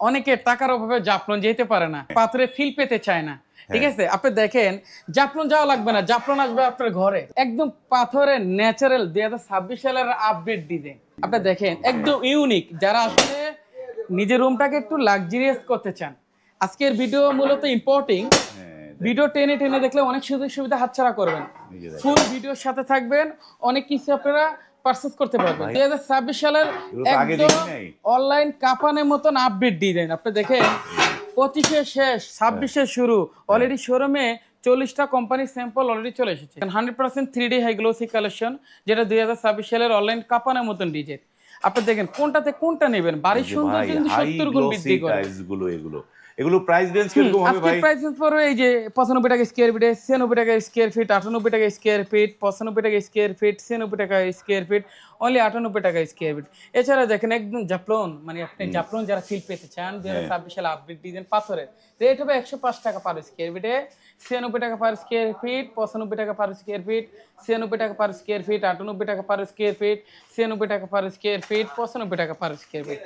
অনেকে টাকার অভাবে জাফলন যেতে পারে না পাথরে ফিল পেতে চায় না। ঠিক আছে? আপনি দেখেন জাফলন যাওয়া লাগবে না। জাফলন আসবে আপনার ঘরে। একদম পাথরের ন্যাচারাল দুই হাজার ছাব্বিশ সালের আপডেট ডিজাইন আপনি দেখেন একদম ইউনিক যারা আসলে নিজের রুমটাকে একটু লাক্সারিয়াস করতে চান আজকের ভিডিও মূলত ইম্পর্টিং হ্যাঁ, ভিডিও টেনে টেনে দেখলে অনেক সুযোগ সুবিধা হাতছাড়া করবেন। ফুল ভিডিওর সাথে থাকবেন। অনেক কিছু আপনারা পারচেস করতে পারবেন। দুই হাজার ছাব্বিশ সালের একদম অনলাইন কাপানের মতন আপডেট ডিজাইন আপনি দেখেন পঁচিশে শেষ ছাব্বিশে শুরু অলরেডি শোরুমে চল্লিশটা কোম্পানির স্যাম্পল অলরেডি চলে এসেছে। Hundred percent three D high glossy collection যেটা দুই হাজার ছাব্বিশ সালের অনলাইন কাপানের মতন ডিজাইন আপনি দেখেন কোনটাতে কোনটা নেবেন? বাড়ির সৌন্দর্য কিন্তু সত্তর গুণ বৃদ্ধি করে। গুলো এগুলো। এগুলো প্রাইস রেঞ্জ কীরকম হবে ভাই? প্রাইস পড়বে এই যে পঁচানব্বই টাকা স্কোয়ার ফিটে ছিয়ানব্বই টাকা স্কোয়ার ফিট আটানব্বই টাকা স্কোয়ার ফিট পঁচানব্বই টাকা স্কোয়ার ফিট ছিয়ানব্বই টাকা স্কোয়ার ফিট অনলি আটানব্বই টাকা স্কোয়ার ফিট এছাড়া দেখেন একদম জাপলন মানে আপনি জাপলন যারা ফিল পেতে চান দু হাজার ছাব্বিশ সালে আপডেট ডিজাইন পাথরের। রেট হবে একশো পাঁচ টাকা পার স্কোয়ার ফিটে ছিয়ানব্বই টাকা পার স্কোয়ার ফিট পঁচানব্বই টাকা পার স্কোয়ার ফিট ছিয়ানব্বই টাকা পার স্কোয়ার ফিট আটানব্বই টাকা পার স্কোয়ার ফিট ছিয়ানব্বই টাকা পার স্কোয়ার ফিট পঁচানব্বই টাকা পার স্কোয়ার ফিট